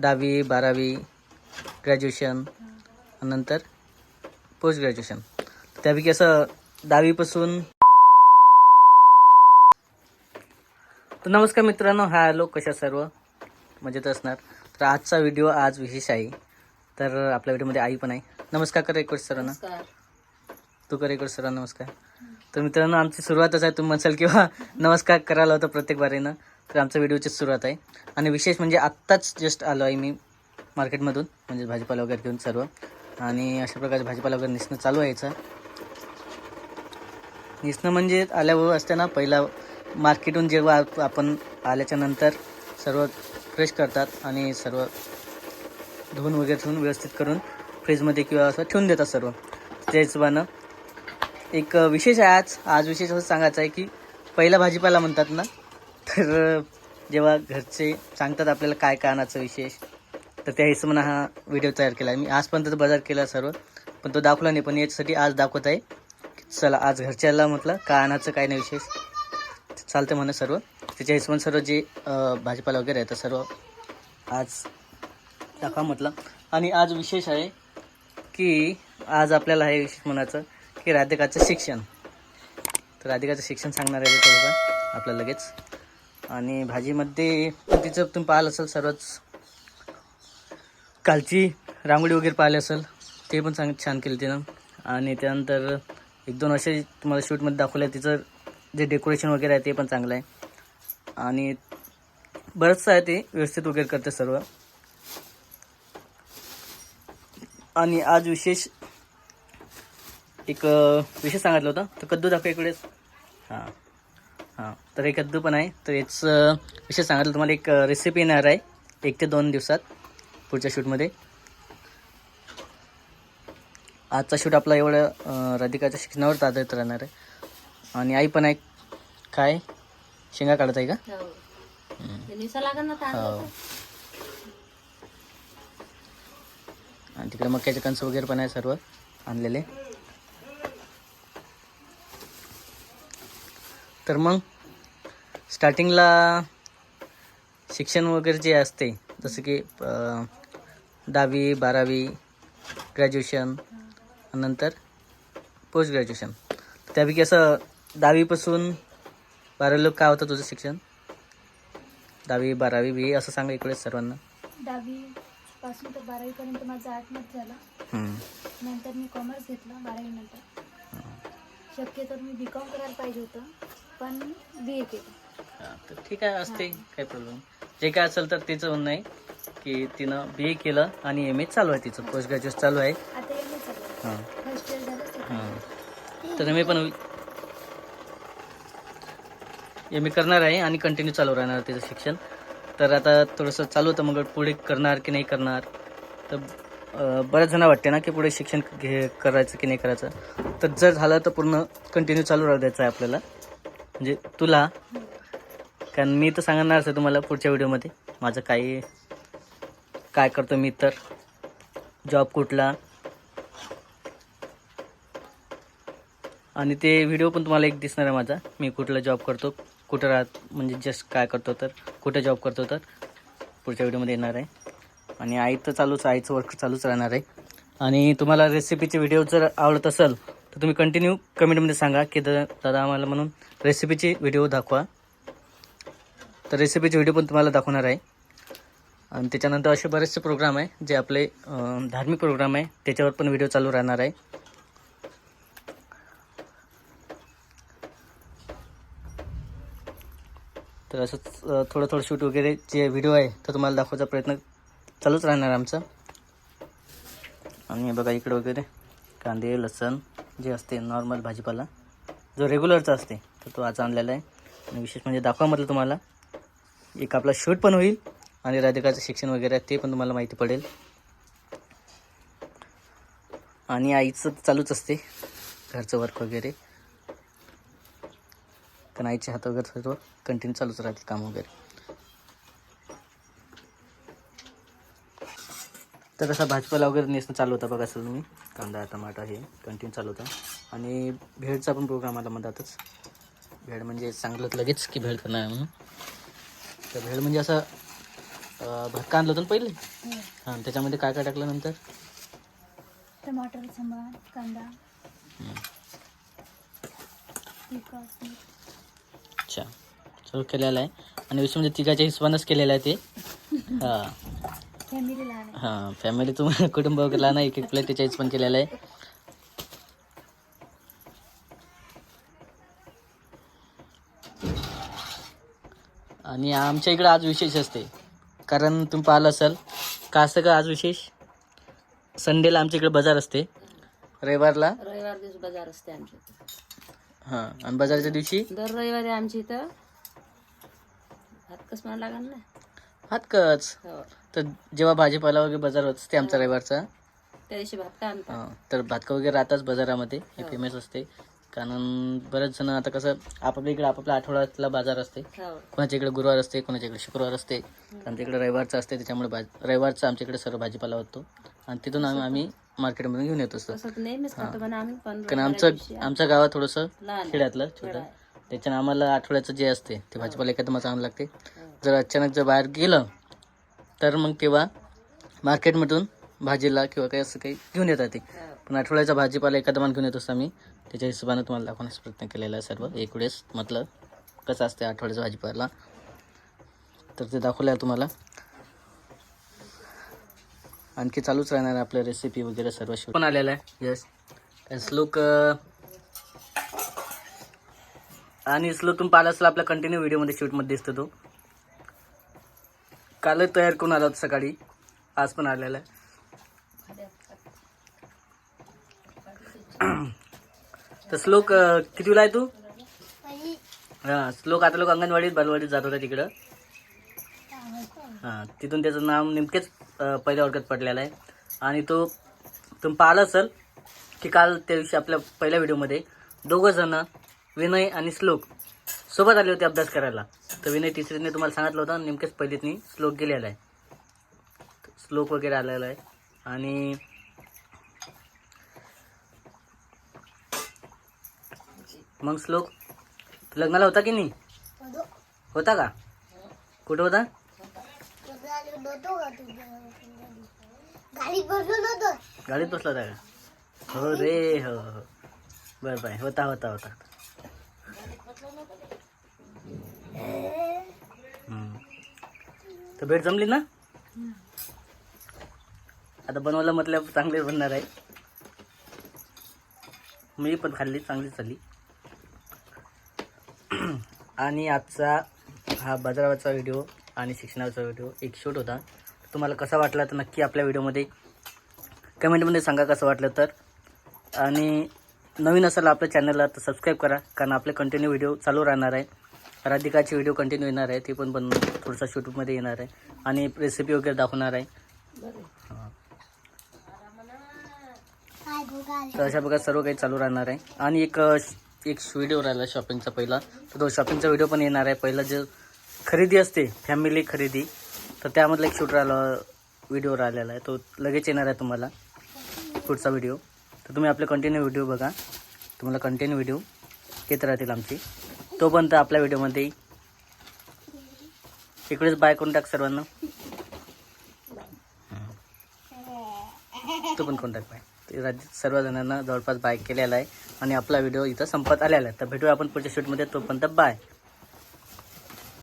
दहावी बारावी ग्रॅज्युएशन नंतर पोस्ट ग्रॅज्युएशन त्यापैकी असं दहावीपासून तर नमस्कार मित्रांनो हा हॅलो कशा सर्व? मजेत असणार. तर आजचा व्हिडिओ आज विशेष आहे. तर आपल्या व्हिडिओमध्ये आई पण आहे. नमस्कार कर एक सरांना. तू कर एक सरांना नमस्कार. तर मित्रांनो आमची सुरुवातच आहे. तुम्ही म्हणसाल किंवा नमस्कार करायला होतं प्रत्येक बारीनं तर आमच्या व्हिडिओची सुरुवात आहे. आणि विशेष म्हणजे आत्ताच जस्ट आलो आहे मी मार्केटमधून म्हणजे भाजीपाला वगैरे घेऊन सर्व. आणि अशा प्रकारचे भाजीपाला वगैरे निसणं चालू आहे याचं निसणं म्हणजे आल्यावर असताना पहिला मार्केटहून जेव्हा आपण आल्याच्यानंतर सर्व फ्रेश करतात आणि सर्व धुवून वगैरे ठेवून व्यवस्थित करून फ्रीजमध्ये किंवा असं ठेवून देतात सर्व. त्या हिशोबानं. एक विशेष आहे आज आज विशेष असं सांगायचं आहे की पहिला भाजीपाला म्हणतात ना तर जेव्हा घरचे सांगतात आपल्याला काय काय आणायचं विशेष तर त्या हिशोबानं हा व्हिडिओ तयार केला आहे. मी आजपर्यंत तर बाजार केला सर्व पण तो दाखवला नाही पण याच्यासाठी आज दाखवत आहे. चला आज घरच्याला म्हटलं काय आणायचं काय नाही विशेष. चालतं म्हणा सर्व. त्याच्या हिशोबाने सर्व जे भाजीपाला वगैरे आहे तर सर्व आज दाखवा म्हटलं. आणि आज विशेष आहे की आज आपल्याला हे विशेष म्हणायचं की राधिकाचं शिक्षण. तर राधिकाचं शिक्षण सांगणार आहे थोडंफार आपल्याला लगेच. आणि भाजीमध्ये तिचं तुम्ही पाहिलं असेल सर्वच. कालची रांगोळी वगैरे पाहिली असेल ते पण चांग छान केली तिनं. आणि त्यानंतर एक दोन असे तुम्हाला शूटमध्ये दाखवलं आहे तिचं जे डेकोरेशन वगैरे आहे ते पण चांगलं आहे. आणि बरंचसं आहे ते व्यवस्थित वगैरे करते सर्व. आणि आज विशेष एक विशेष सांगितलं होतं. तर कद्दू दाखवा इकडेच हां. हां. तर हे कद्दू पण आहे. तर याचं विशेष सांगितलं तुम्हाला एक रेसिपी येणार आहे. एक ते दोन दिवसात पुढच्या शूटमध्ये आजचा शूट आपला एवढं राधिकाच्या शिक्षणावर आधारित राहणार आहे. आणि आई पण आहे. काय? शेंगा काढत आहे का? हो. हो. आणि तिकडे मक्याचे कणस वगैरे पण आहे सर्व आणलेले. तर मग स्टार्टिंगला शिक्षण वगैरे जे असते जसं की दहावी बारावी ग्रॅज्युएशन नंतर पोस्ट ग्रॅज्युएशन त्यापैकी असं दहावीपासून बारावी लोक काय होतं तुझं शिक्षण? दहावी बारावी बी असं सांगा इकडे सर्वांना. दहावी पासून तर बारावी पर्यंत माझा आठमध्ये झाला. नंतर मी कॉमर्स घेतलं बारावी नंतर. शक्यतो मी बी कॉम करायला पाहिजे होतं. पण बी ए केलं हा, तर ठीक आहे असते. काही प्रॉब्लेम जे काय असेल तर तिचं म्हणणं आहे की तिनं बी ए केलं आणि एम ए चालू आहे तिचं. पोस्ट ग्रॅज्युएट चालू आहे. आता एम ए चालू हां. फर्स्ट इयर झालं second हां. तर एम ए पण एम ए करणार आहे आणि कंटिन्यू चालू राहणार तिचं शिक्षण. तर आता थोडंसं चालू होतं मग पुढे करणार की नाही करणार. तर अं, बऱ्याच जण वाटते ना की पुढे शिक्षण घे करायचं की नाही करायचं. तर जर झालं तर पूर्ण कंटिन्यू चालू राहू द्यायचं आहे आपल्याला. म्हणजे तुला कारण मी तर सांगणार असं तुम्हाला पुढच्या व्हिडिओमध्ये माझं काही काय करतो मी तर जॉब कुठला. आणि ते व्हिडिओ पण तुम्हाला एक दिसणार आहे माझा मी कुठला जॉब करतो कुठं राहत म्हणजे जस्ट काय करतो तर कुठं जॉब करतो तर पुढच्या व्हिडिओमध्ये येणार आहे. आणि आई तर चालूच आईचं वर्क चालूच राहणार आहे. आणि तुम्हाला रेसिपीचे व्हिडिओ जर आवडत असेल तर तुम्ही कंटिन्यू कमेंटमध्ये सांगा की दा दादा आम्हाला म्हणून रेसिपीचे व्हिडिओ दाखवा. तर रेसिपीचे व्हिडिओ पण तुम्हाला दाखवणार आहे. आणि त्याच्यानंतर असे बरेचसे प्रोग्राम आहे जे आपले धार्मिक प्रोग्राम आहे. त्याच्यावर पण व्हिडिओ चालू राहणार आहे. तर असंच थोडं थोडं शूट वगैरे जे व्हिडिओ आहे तर तुम्हाला दाखवायचा प्रयत्न चालूच राहणार आमचा. आणि बघा इकडे वगैरे कांदे लसण. जे असते नॉर्मल भाजीपाला जो रेग्युलरचा असते तर तो आज आणलेला आहे. आणि विशेष म्हणजे दाखवा म्हटलं तुम्हाला. एक आपला शूट पण होईल आणि राधिकाचं शिक्षण वगैरे आहे ते पण तुम्हाला माहिती पडेल. आणि आईचं चालूच असते घरचं वर्क वगैरे. कारण आईच्या हात वगैरे सर्व कंटिन्यू चालूच राहतील काम वगैरे. तर असा भाजपाला वगैरे नेसणं चालू होता बघा असेल तुम्ही. कांदा टमाटा हे कंटिन्यू चालू होता. आणि भेळचा पण प्रोग्राम आला मधातच. भेळ म्हणजे सांगलं लगेच की भेळ करणार आहे म्हणून. तर भेळ म्हणजे असं अं, भात का आणलं होतं ना पहिले? हो. त्याच्यामध्ये काय काय टाकलं नंतर? टमाटर सांबार कांदा. अच्छा. सर्व केलेलं आहे. आणि विषय म्हणजे तिघाच्या हिशोबानंच केलेलं आहे ते. हां. हां फॅमिली तुम्हाला कुटुंब वगैरे लहान आहे एक एक प्लेट त्याच्या हिशोबाने केलेलं आहे. आणि आमच्या इकडं आज विशेष असते. कारण तुम्ही पाहिलं असाल का असं का आज विशेष? संडेला आमच्या इकडे बाजार असते. रविवारला? रविवार दिवस बाजार असते आमच्या इथं. हां आणि बाजारच्या दिवशी? दर रविवारी आमच्या इथं भात कस म्हणा लागेल ना हातकच हो. तर जेव्हा भाजीपाला वगैरे बाजार होत असते आमचा रविवारचा. त्या दिवशी भात का आणतात? हां, तर भातका वगैरे राहताच बाजारामध्ये. हे फेमस असते. कारण बरेच जण आता कसं आपापल्या इकडे आपापल्या आठवड्यातला बाजार असते. हो. कोणाच्या इकडे गुरुवार असते कोणाच्या इकडे शुक्रवार असते. आमच्या इकडे रविवारचं असते त्याच्यामुळे भाज रविवारचं आमच्या इकडे सर्व भाजीपाला होतो. आणि तिथून आम्ही आम्ही मार्केटमधून घेऊन येत असतो. तसं तर नेहमीच खातो पण आम्ही पण कारण रविवारी आमचं आमचं गावात थोडंसं लहान. खेड्यातलं छोटं. त्याच्यानं आम्हाला आठवड्याचं जे असते ते भाजीपाला एकदमच आणावं लागते. जर अचानक जर बाहेर गेलं तर मग तेव्हा मार्केटमधून भाजीला किंवा काही असं काही घेऊन येतात ते. पण आठवड्याचा भाजीपाला एखादा मान घेऊन येत असतो आम्ही. त्याच्या हिशोबानं तुम्हाला दाखवण्याचा प्रयत्न केलेला आहे सर्व. एक वेळेस म्हटलं कसं असते आठवड्याचा भाजीपाला. तर ते दाखवलं आहे तुम्हाला. आणखी चालूच राहणार आपल्या रेसिपी वगैरे सर्व शिव पण आलेलं आहे. यस श्लोक uh, आणि श्लोक तुम्ही पाहिला असेल आपल्या कंटिन्यू व्हिडिओमध्ये शूटमध्ये दिसतो तो. कालच तयार करून आला होता सकाळी. आज पण आलेला आहे. तर श्लोक कितीला आहे तू? हां श्लोक आता लोक अंगणवाडीत बालवाडीत जात होता तिकडं. हां तिथून त्याचं नाव नेमकेच पहिल्या वर्गात पडलेलं आहे. आणि तो तुम्ही पाहिलं असेल की काल त्या दिवशी आपल्या पहिल्या व्हिडिओमध्ये दोघं जण विनय आणि श्लोक सोबत आले होते अभ्यास करायला. तर विनय तिसरीने तुम्हाला सांगितलं होतं नेमकेच पहिलीतनी श्लोक गेलेला आहे श्लोक वगैरे आलेला आहे. आणि मग श्लोक लग्नाला होता की नाही? होता. का? कुठं होता? गाडीत बसला होता का? हो रे हो हो बरं बाय होता होता होता. तर भेट जमली ना? आता बनवायला म्हटलं चांगले बनणार आहे. मी पण खाल्ली चांगली चालली आणि आजचा हा बाजारावरचा व्हिडिओ आणि शिक्षणाचा व्हिडिओ एक शूट होता. तुम्हाला कसा वाटला तर नक्की आपल्या व्हिडिओमध्ये कमेंटमध्ये सांगा कसं वाटलं तर. आणि नवीन असाल आपल्या चॅनलला तर सबस्क्राईब करा कारण आपले कंटिन्यू व्हिडिओ चालू राहणार आहे. राधिकाची व्हिडिओ कंटिन्यू येणार आहे. ते पण बन थोडंसं शूटमध्ये येणार आहे. आणि रेसिपी वगैरे दाखवणार आहे. तर अशा प्रकारे सर्व काही चालू राहणार आहे. आणि एक अ, एक व्हिडिओ राहिला शॉपिंगचा पहिला. तर तो शॉपिंगचा व्हिडिओ पण येणार आहे. पहिला जे खरेदी असते फॅमिली खरेदी तर त्यामधला एक शूट राहिला व्हिडिओ राहिलेला आहे. तो लगेच येणार आहे तुम्हाला. पुढचा व्हिडिओ तर तुम्ही आपले कंटिन्यू व्हिडिओ बघा. तुम्हाला कंटिन्यू व्हिडिओ येत राहतील आमची. तोपर्यंत आपल्या व्हिडिओमध्ये इकडेच बाय करून टाक सर्वांना. तो पण कॉन्टॅक्ट बाय. ते राज्यात सर्वजणांना जवळपास बाय केलेला आहे आणि आपला व्हिडिओ इथं संपत आलेला आहे. तर भेटूया आपण पुढच्या शूटमध्ये तोपर्यंत बाय.